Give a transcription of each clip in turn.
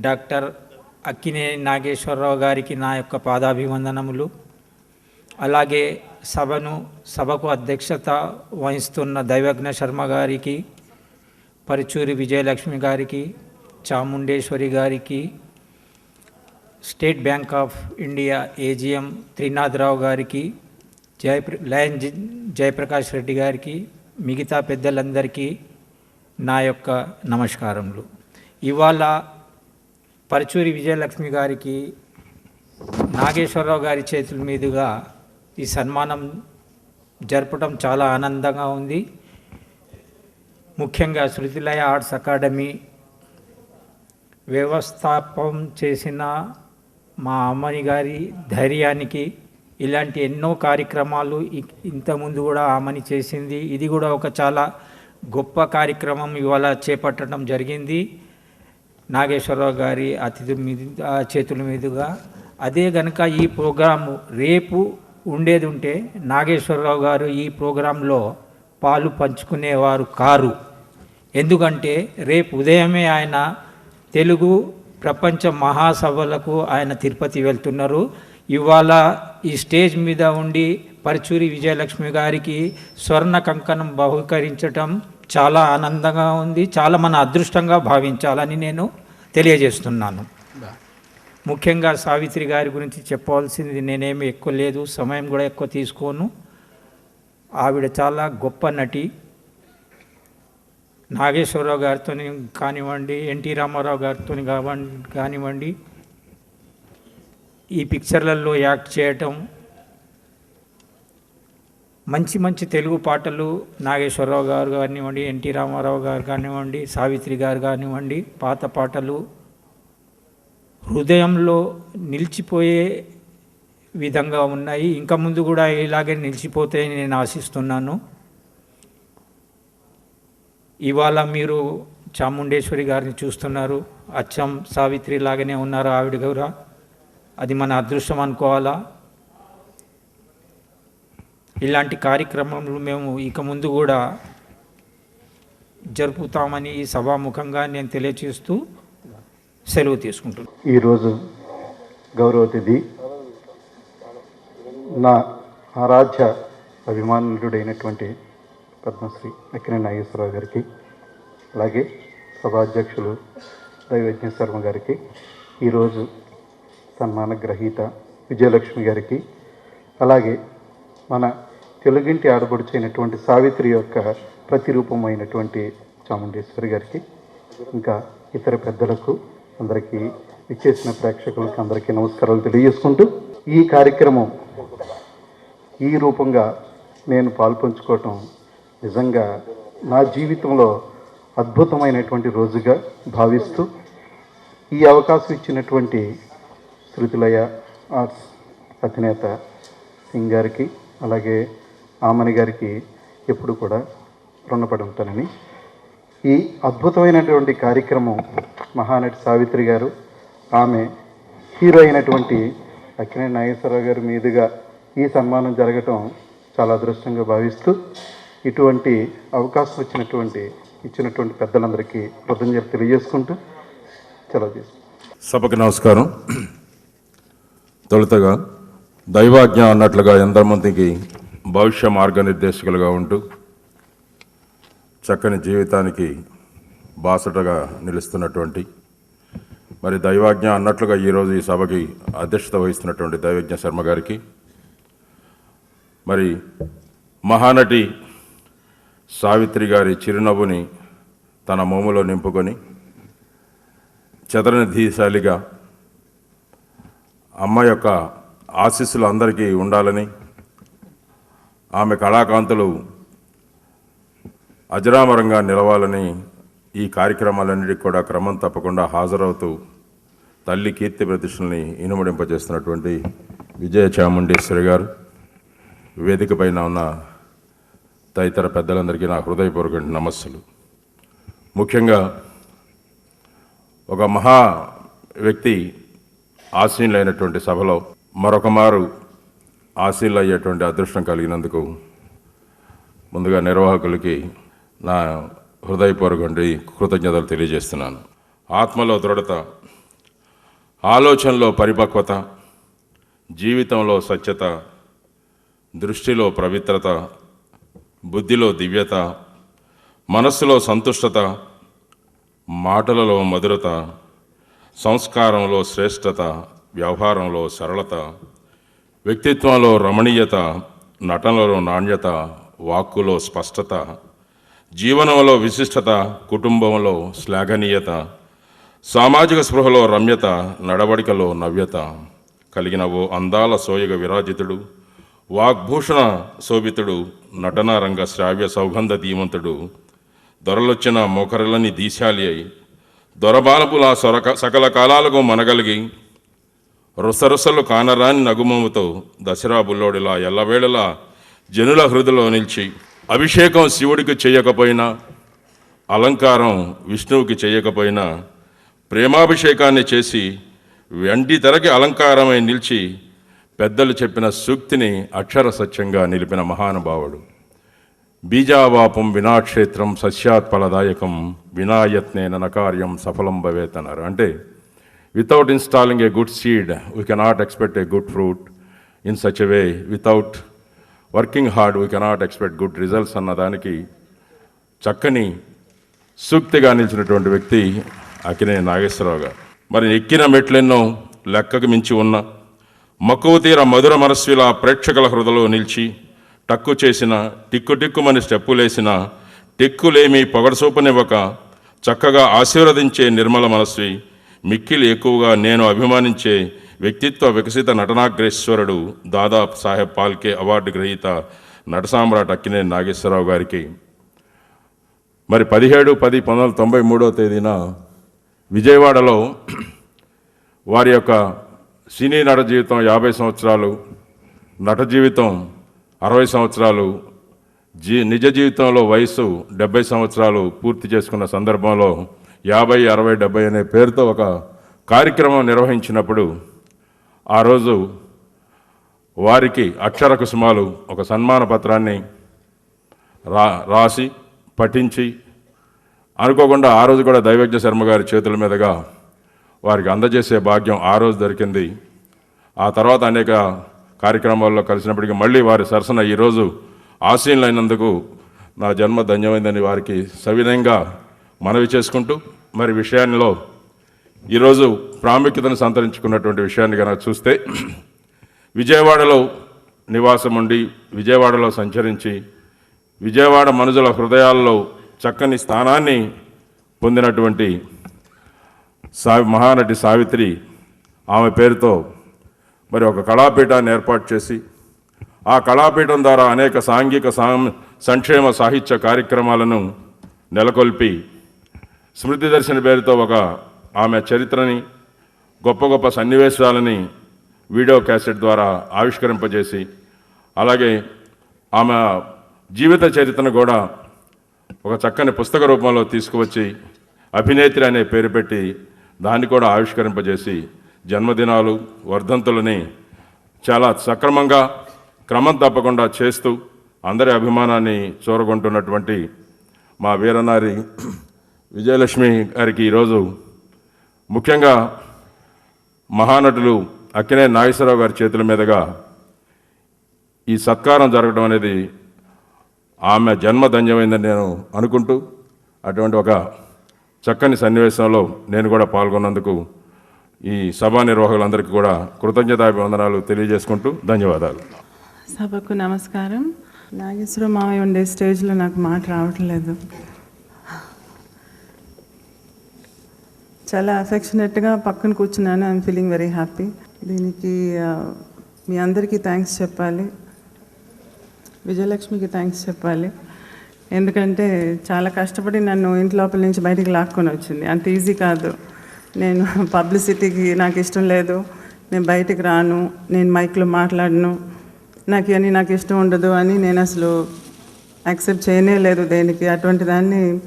Doctor Akkineni Nageswararao గారికి నా యొక్క పాదాభివందనములు. అలాగే సభను సభకు అధ్యక్షత వహిస్తున్న దైవజ్ఞ శర్మ గారికి పరుచూరి విజయలక్ష్మి గారికి చాముండేశ్వరి గారికి State Bank of India AGM Trinatha Rao గారికి జయప్ర లయన్ జయప్రకాష్ రెడ్డి గారికి మిగతా పెద్దలందరికీ నా యొక్క నమస్కారములు. ఇవాళ పరచూరి విజయలక్ష్మి గారికి నాగేశ్వరరావు గారి చేతుల మీదుగా ఈ సన్మానం జరపడం చాలా ఆనందంగా ఉంది. ముఖ్యంగా శృతిలయ ఆర్ట్స్ అకాడమీ వ్యవస్థాపం చేసిన మా అమ్మని గారి ధైర్యానికి ఇలాంటి ఎన్నో కార్యక్రమాలు ఇ- ఇంతకుముందు కూడా ఆమని చేసింది. ఇది కూడా ఒక చాలా గొప్ప కార్యక్రమం ఇవాళ చేపట్టడం జరిగింది. నాగేశ్వరరావు గారి అతిథి మీద ఆ చేతుల మీదుగా అదే గనక ఈ ప్రోగ్రాము రేపు ఉండేది ఉంటే నాగేశ్వరరావు గారు ఈ ప్రోగ్రాంలో పాలు పంచుకునేవారు కారు. ఎందుకంటే రేపు ఉదయమే ఆయన తెలుగు ప్రపంచ మహాసభలకు ఆయన తిరుపతి వెళ్తున్నారు. ఇవాళ ఈ స్టేజ్ మీద ఉండి పరుచూరి విజయలక్ష్మి గారికి స్వర్ణ కంకణం బహుకరించటం చాలా ఆనందంగా ఉంది చాలా మన అదృష్టంగా భావించాలని నేను తెలియజేస్తున్నాను. ముఖ్యంగా సావిత్రి గారి గురించి చెప్పవలసింది నేనేమి ఎక్కువ లేదు సమయం కూడా ఎక్కువ తీసుకోను. ఆవిడ చాలా గొప్ప నటి. నాగేశ్వరరావు గారితో కానివ్వండి ఎన్టీ రామారావు గారితో కానివ్వండి ఈ పిక్చర్లలో యాక్ట్ చేయటం మంచి మంచి తెలుగు పాటలు నాగేశ్వరరావు గారు కానివ్వండి ఎన్టీ రామారావు గారు కానివ్వండి సావిత్రి గారు కానివ్వండి పాత పాటలు హృదయంలో నిలిచిపోయే విధంగా ఉన్నాయి. ఇంకా ముందు కూడా ఇలాగే నిలిచిపోతాయని నేను ఆశిస్తున్నాను. ఇవాళ మీరు చాముండేశ్వరి గారిని చూస్తున్నారు. అచ్చం సావిత్రి లాగానే ఉన్నారు ఆవిడ కూడా. అది మన అదృష్టం అనుకోవాలా? ఇలాంటి కార్యక్రమాలు మేము ఇక ముందు కూడా జరుపుతామని ఈ సభాముఖంగా నేను తెలియచేస్తూ సెలవు తీసుకుంటున్నాను ఈరోజు గౌరవతిథి నా ఆరాధ్య అభిమానుడైనటువంటి పద్మశ్రీ అక్కినే నాగేశ్వరరావు గారికి అలాగే సభాధ్యక్షులు దైవజ్ఞ శర్మ గారికి ఈరోజు సన్మాన గ్రహీత విజయలక్ష్మి గారికి అలాగే మన తెలుగింటి ఆడబడుచైనటువంటి సావిత్రి యొక్క ప్రతిరూపమైనటువంటి చాముండేశ్వరి గారికి ఇంకా ఇతర పెద్దలకు అందరికీ ఇచ్చేసిన ప్రేక్షకులకు అందరికీ నమస్కారాలు తెలియజేసుకుంటూ ఈ కార్యక్రమం ఈ రూపంగా నేను పాల్పంచుకోవటం నిజంగా నా జీవితంలో అద్భుతమైనటువంటి రోజుగా భావిస్తూ ఈ అవకాశం ఇచ్చినటువంటి శృతిలయ ఆర్ట్స్ అధినేత సింగ్ గారికి అలాగే ఆమని గారికి ఎప్పుడు కూడా రుణపడి ఉంటానని. ఈ అద్భుతమైనటువంటి కార్యక్రమం మహానటి సావిత్రి గారు ఆమె హీరో అయినటువంటి అక్కినే నాగేశ్వరరావు గారి మీదుగా ఈ సన్మానం జరగటం చాలా అదృష్టంగా భావిస్తూ ఇటువంటి అవకాశం వచ్చినటువంటి ఇచ్చినటువంటి పెద్దలందరికీ కృతజ్ఞతలు తెలియజేసుకుంటూ సెలవు తీసుకుంటాను సభకు నమస్కారం. తొలుతగా దైవాజ్ఞ అన్నట్లుగా ఎంతమందికి భవిష్య మార్గనిర్దేశకులుగా ఉంటూ చక్కని జీవితానికి బాసటగా నిలుస్తున్నటువంటి మరి దైవాజ్ఞ అన్నట్లుగా ఈరోజు ఈ సభకి అధ్యక్షత వహిస్తున్నటువంటి దైవజ్ఞ శర్మ గారికి మరి మహానటి సావిత్రి గారి చిరునవ్వుని తన మోములో నింపుకొని చదరని ధీశాలిగా అమ్మ యొక్క ఆశీస్సులు అందరికీ ఉండాలని ఆమె కళాకాంతులు అజరామరంగా నిలవాలని ఈ కార్యక్రమాలన్నిటికీ కూడా క్రమం తప్పకుండా హాజరవుతూ తల్లి కీర్తి ప్రతిష్టల్ని ఇనుమడింపజేస్తున్నటువంటి విజయ చాముండేశ్వరి గారు వేదిక పైన ఉన్న తదితర పెద్దలందరికీ నా హృదయపూర్వక నమస్సులు. ముఖ్యంగా ఒక మహా వ్యక్తి ఆశీనులైనటువంటి సభలో మరొక మారు ఆశీనులు అయ్యేటువంటి అదృష్టం కలిగినందుకు ముందుగా నిర్వాహకులకి నా హృదయపూర్వకండి కృతజ్ఞతలు తెలియజేస్తున్నాను. ఆత్మలో దృఢత ఆలోచనలో పరిపక్వత జీవితంలో సత్యత దృష్టిలో పవిత్రత బుద్ధిలో దివ్యత మనస్సులో సంతుష్టత మాటలలో మధురత సంస్కారంలో శ్రేష్టత వ్యవహారంలో సరళత వ్యక్తిత్వంలో రమణీయత నటనలో నాణ్యత వాక్కులో స్పష్టత జీవనంలో విశిష్టత కుటుంబంలో శ్లాఘనీయత సామాజిక స్పృహలో రమ్యత నడవడికలో నవ్యత కలిగిన ఓ అందాల సోయగ విరాజితుడు వాగ్భూషణ శోభితుడు నటనారంగ శ్రావ్య సౌగంధ ధీమంతుడు దొరలొచ్చిన మోకరలని దీశాలి అయి దొరబాలపుల సొరక సకల కాలాలకు మనగలిగి రుసరుసలు కానరాని నగుమముతో దసరా బుల్లోడిలా ఎల్లవేళలా జనుల హృదయలో నిలిచి అభిషేకం శివుడికి చేయకపోయినా అలంకారం విష్ణువుకి చేయకపోయినా ప్రేమాభిషేకాన్ని చేసి వెండి తెరకి అలంకారమై నిలిచి పెద్దలు చెప్పిన సూక్తిని అక్షర సత్యంగా నిలిపిన మహానుభావుడు. బీజావాపం వినాక్షేత్రం సస్యాత్ ఫలదాయకం వినాయత్నేన కార్యం సఫలం భవేతన్నారు అంటే without installing a good seed we cannot expect a good fruit in such a way without working hard we cannot expect good results అన్న దానికి చక్కని సూక్తిగా నిలిచినటువంటి వ్యక్తి అకినే నాగేశ్వరరావు గారు. మరి ఎక్కిన మెట్లెన్నో లెక్కకు మించి ఉన్న మక్కువ తీర మధుర మనస్విలా ప్రేక్షకుల హృదయలో నిలిచి టక్కు చేసిన టిక్కు టిక్కుమని స్టెప్పులేసిన టెక్కులేమి పొగడసూపనివ్వక చక్కగా ఆశీర్వదించే నిర్మల మనస్వి మిక్కిలి ఎక్కువగా నేను అభిమానించే వ్యక్తిత్వ వికసిత నటనాగ్రేశ్వరుడు దాదా సాహెబ్ పాల్కే అవార్డు గ్రహీత నటసామ్రాట్ అక్కినే నాగేశ్వరరావు గారికి. మరి పదిహేడు పది పంతొమ్మిది వందల తొంభై మూడో తేదీన విజయవాడలో వారి యొక్క సినీ నట జీవితం యాభై సంవత్సరాలు నట జీవితం అరవై సంవత్సరాలు జీ నిజ జీవితంలో వయసు డెబ్బై సంవత్సరాలు పూర్తి చేసుకున్న సందర్భంలో యాభై అరవై డెబ్బై అనే పేరుతో ఒక కార్యక్రమం నిర్వహించినప్పుడు ఆ రోజు వారికి అక్షర కుసుమాలు ఒక సన్మాన పత్రాన్ని రా రాసి పఠించి అనుకోకుండా ఆ రోజు కూడా దైవజ్ఞ శర్మ గారి చేతుల మీదుగా వారికి అందజేసే భాగ్యం ఆ రోజు దొరికింది. ఆ తర్వాత అనేక కార్యక్రమాల్లో కలిసినప్పటికీ మళ్ళీ వారి సరసన ఈరోజు ఆశీనులైనందుకు నా జన్మ ధన్యమైందని వారికి సవినయంగా మనవి చేసుకుంటూ మరి విషయాల్లో ఈరోజు ప్రాముఖ్యతను సంతరించుకున్నటువంటి విషయాన్ని కనుక చూస్తే విజయవాడలో నివాసం ఉండి విజయవాడలో సంచరించి విజయవాడ మనుషుల హృదయాల్లో చక్కని స్థానాన్ని పొందినటువంటి సావి మహానటి సావిత్రి ఆమె పేరుతో మరి ఒక కళాపీఠాన్ని ఏర్పాటు చేసి ఆ కళాపీఠం ద్వారా అనేక సాంఘిక సాం- సంక్షేమ సాహిత్య కార్యక్రమాలను నెలకొల్పి స్మృతి దర్శన పేరుతో ఒక ఆమె చరిత్రని గొప్ప గొప్ప సన్నివేశాలని వీడియో క్యాసెట్ ద్వారా ఆవిష్కరింపజేసి అలాగే ఆమె జీవిత చరిత్రను కూడా ఒక చక్కని పుస్తక రూపంలో తీసుకువచ్చి అభినేత్రి అనే పేరు పెట్టి దాన్ని కూడా ఆవిష్కరింపజేసి జన్మదినాలు వర్ధంతులని చాలా సక్రమంగా క్రమం తప్పకుండా చేస్తూ అందరి అభిమానాన్ని చూరగొంటున్నటువంటి మా వీరనారి విజయలక్ష్మి గారికి ఈరోజు ముఖ్యంగా మహానటులు అక్కినే నాగేశ్వరరావు గారి చేతుల మీదుగా ఈ సత్కారం జరగడం అనేది ఆమె జన్మ ధన్యమైందని నేను అనుకుంటూ అటువంటి ఒక చక్కని సన్నివేశంలో నేను కూడా పాల్గొన్నందుకు ఈ సభా నిర్వాహకులందరికీ కూడా కృతజ్ఞతాభివందనాలు తెలియజేసుకుంటూ ధన్యవాదాలు. సభకు నమస్కారం. నాగేశ్వర మామయ్య ఉండే స్టేజ్లో నాకు మాట రావట్లేదు. చాలా అఫెక్షనేట్గా పక్కన కూర్చున్నాను. ఐఎమ్ ఫీలింగ్ వెరీ హ్యాపీ దీనికి మీ అందరికీ థ్యాంక్స్ చెప్పాలి. విజయలక్ష్మికి థ్యాంక్స్ చెప్పాలి. ఎందుకంటే చాలా కష్టపడి నన్ను ఇంటి లోపల నుంచి బయటికి లాక్కొని వచ్చింది. అంత ఈజీ కాదు. నేను పబ్లిసిటీకి నాకు ఇష్టం లేదు. నేను బయటికి రాను. నేను మైక్లో మాట్లాడను. నాకు ఇవన్నీ నాకు ఇష్టం ఉండదు అని నేను అసలు యాక్సెప్ట్ చేయనే లేదు దేనికి. అటువంటి దాన్ని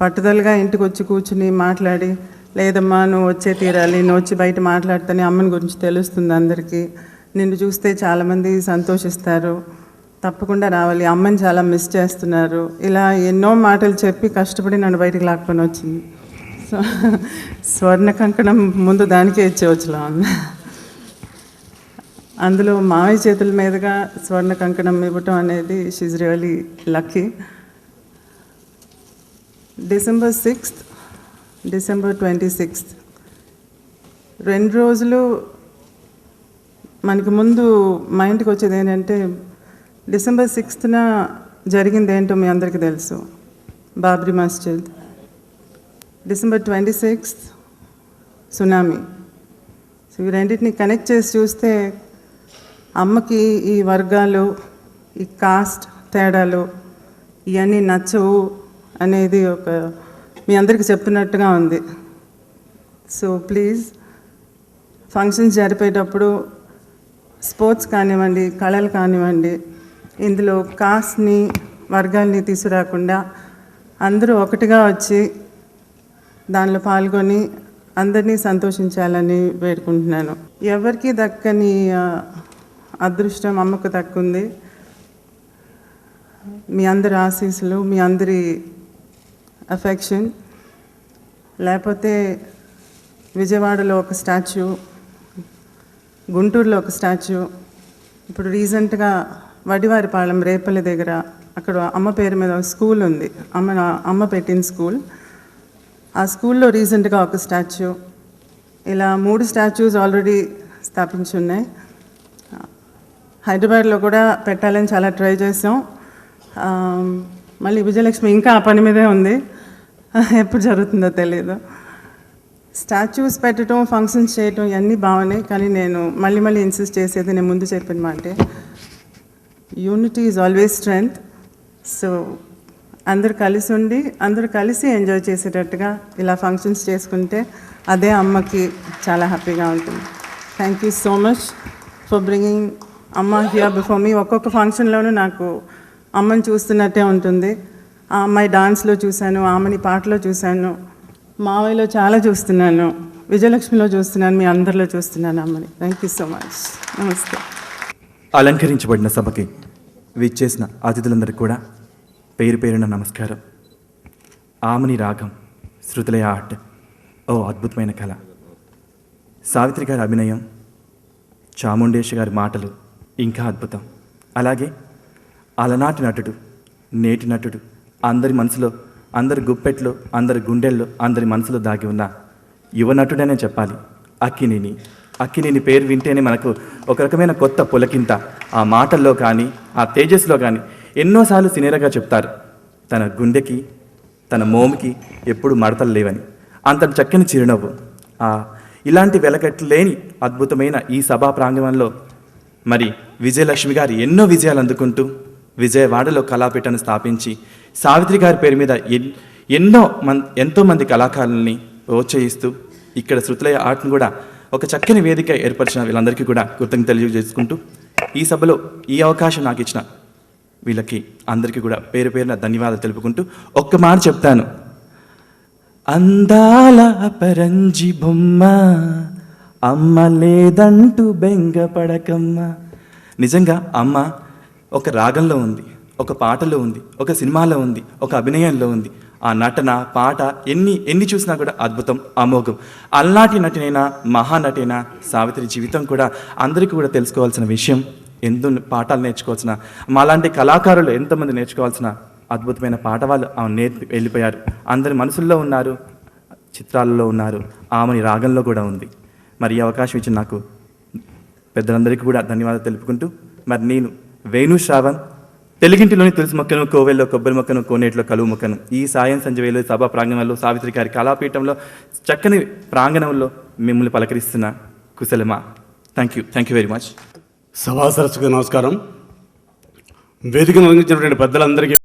పట్టుదలగా ఇంటికి వచ్చి కూర్చుని మాట్లాడి లేదమ్మా నువ్వు వచ్చే తీరాలి నువ్వు వచ్చి బయట మాట్లాడితేనే అమ్మని గురించి తెలుస్తుంది అందరికీ. నిన్ను చూస్తే చాలామంది సంతోషిస్తారు. తప్పకుండా రావాలి. అమ్మని చాలా మిస్ చేస్తున్నారు. ఇలా ఎన్నో మాటలు చెప్పి కష్టపడి నన్ను బయటకు లాక్కొని వచ్చింది. సో స్వర్ణ కంకణం ముందు దానికే ఇచ్చేవచ్చులా ఉంది. అందులో మావి చేతుల మీదుగా స్వర్ణ కంకణం ఇవ్వటం అనేది she's really lucky December sixth December twenty sixth రెండు రోజులు మనకి ముందు మైండ్కి వచ్చేది ఏంటంటే డిసెంబర్ సిక్స్త్న జరిగింది ఏంటో మీ అందరికీ తెలుసు. Babri Masjid. December twenty sixth tsunami. So ఈ రెండింటిని కనెక్ట్ చేసి చూస్తే అమ్మకి ఈ వర్గాలు ఈ కాస్ట్ తేడాలు ఇవన్నీ నచ్చవు అనేది ఒక మీ అందరికీ చెప్పినట్టుగా ఉంది. సో ప్లీజ్ ఫంక్షన్స్ జరిపేటప్పుడు స్పోర్ట్స్ కానివ్వండి కళలు కానివ్వండి ఇందులో కాస్ట్ని వర్గాల్ని తీసుకురాకుండా అందరూ ఒకటిగా వచ్చి దానిలో పాల్గొని అందరినీ సంతోషించాలని వేడుకుంటున్నాను. ఎవరికి దక్కని అదృష్టం అమ్మకు దక్కుంది? మీ అందరి ఆశీస్సులు మీ అందరి అఫెక్షన్ లేకపోతే విజయవాడలో ఒక స్టాచ్యూ గుంటూరులో ఒక స్టాచ్యూ. ఇప్పుడు రీసెంట్గా వడివారిపాలెం రేపల్లి దగ్గర అక్కడ అమ్మ పేరు మీద ఒక స్కూల్ ఉంది. అమ్మ అమ్మ పెట్టిన స్కూల్. ఆ స్కూల్లో రీసెంట్గా ఒక స్టాచ్యూ. ఇలా మూడు స్టాచ్యూస్ ఆల్రెడీ స్థాపించి ఉన్నాయి. హైదరాబాద్లో కూడా పెట్టాలని చాలా ట్రై చేసాం. మళ్ళీ విజయలక్ష్మి ఇంకా ఆ పని మీదే ఉంది. ఎప్పుడు జరుగుతుందో తెలియదు స్టాచ్యూస్ పెట్టడం ఫంక్షన్స్ చేయటం ఇవన్నీ బాగున్నాయి కానీ నేను మళ్ళీ మళ్ళీ ఇన్సిస్ట్ చేసేది నేను ముందు చెప్పిన మాటే. Unity is always strength so అందరు కలిసి ఉండి అందరూ కలిసి ఎంజాయ్ చేసేటట్టుగా ఇలా ఫంక్షన్స్ చేసుకుంటే అదే అమ్మకి చాలా హ్యాపీగా ఉంటుంది. Thank you so much for bringing అమ్మ హియర్ బిఫోర్ మీ ఒక్కొక్క ఫంక్షన్లోనూ నాకు అమ్మని చూస్తున్నట్టే ఉంటుంది. ఆ అమ్మాయి డాన్స్లో చూశాను ఆమెని పాటలో చూశాను. మావయ్యలో చాలా చూస్తున్నాను. విజయలక్ష్మిలో చూస్తున్నాను మీ అందరిలో చూస్తున్నాను అమ్మని. థ్యాంక్ యూ సో మచ్ నమస్తే. అలంకరించబడిన సభకి విచ్చేసిన అతిథులందరికీ కూడా పేరు పేరున నమస్కారం. ఆమని రాగం శృతులయ ఆర్ట్ ఓ అద్భుతమైన కళ. సావిత్రి గారి అభినయం చాముండేశ గారి మాటలు ఇంకా అద్భుతం. అలాగే అలనాటి నటుడు నేటి నటుడు అందరి మనసులో అందరి గుప్పెట్లో అందరి గుండెల్లో అందరి మనసులో దాగి ఉన్న యువ నటుడనే చెప్పాలి. అక్కినేని. అక్కినేని పేరు వింటేనే మనకు ఒక రకమైన కొత్త పులకింత. ఆ మాటల్లో కానీ ఆ తేజస్లో కానీ ఎన్నోసార్లు సినేరగా చెప్తారు. తన గుండెకి తన మోముకి ఎప్పుడు మడతలు లేవని. అంత చక్కని చిరునవ్వు. ఆ ఇలాంటి వెలకట్లు లేని అద్భుతమైన ఈ సభా ప్రాంగణంలో మరి విజయలక్ష్మి గారు ఎన్నో విజయాలు అందుకుంటూ విజయవాడలో కళాపీఠను స్థాపించి సావిత్రి గారి పేరు మీద ఎన్- ఎన్నో మన్ ఎంతోమంది కళాకారుల్ని ప్రోత్సహిస్తూ ఇక్కడ శృతులయ ఆర్ట్ను కూడా ఒక చక్కని వేదిక ఏర్పరిచిన వీళ్ళందరికీ కూడా కృతజ్ఞత తెలియజేసుకుంటూ ఈ సభలో ఈ అవకాశం నాకు ఇచ్చిన వీళ్ళకి అందరికీ కూడా పేరు పేరున ధన్యవాదాలు తెలుపుకుంటూ ఒక్క మాట చెప్తాను. అందాల పరంజి బొమ్మ అమ్మ లేదంటూ బెంగపడకమ్మ నిజంగా అమ్మ ఒక రాగంలో ఉంది ఒక పాటలో ఉంది ఒక సినిమాలో ఉంది ఒక అభినయంలో ఉంది. ఆ నటన పాట ఎన్ని ఎన్ని చూసినా కూడా అద్భుతం అమోఘం. అల్నాటి నటినైనా మహానటైనా సావిత్రి జీవితం కూడా అందరికీ కూడా తెలుసుకోవాల్సిన విషయం ఎందు పాఠాలు నేర్చుకోవాల్సిన మాలాంటి కళాకారులు ఎంతమంది నేర్చుకోవాల్సిన అద్భుతమైన పాట వాళ్ళు ఆమె నేర్పి వెళ్ళిపోయారు. అందరి మనసుల్లో ఉన్నారు చిత్రాలలో ఉన్నారు ఆమెని రాగంలో కూడా ఉంది. మరి ఈ అవకాశం ఇచ్చిన నాకు పెద్దలందరికీ కూడా ధన్యవాదాలు తెలుపుకుంటూ మరి నేను వేణు శ్రావణ్ తెలుగింటిలోని తులసి మొక్కను కోవెల్లో కొబ్బరి మొక్కను కోనేటిలో కలువు మొక్కను ఈ సాయం సంజవేలు సభా ప్రాంగణంలో సావిత్రి గారి కళాపీఠంలో చక్కని ప్రాంగణంలో మిమ్మల్ని పలకరిస్తున్న కుశలమా. Thank you thank you very much సభా సరస్సుకు నమస్కారం. వేదికను అందించినటువంటి పెద్దలందరికీ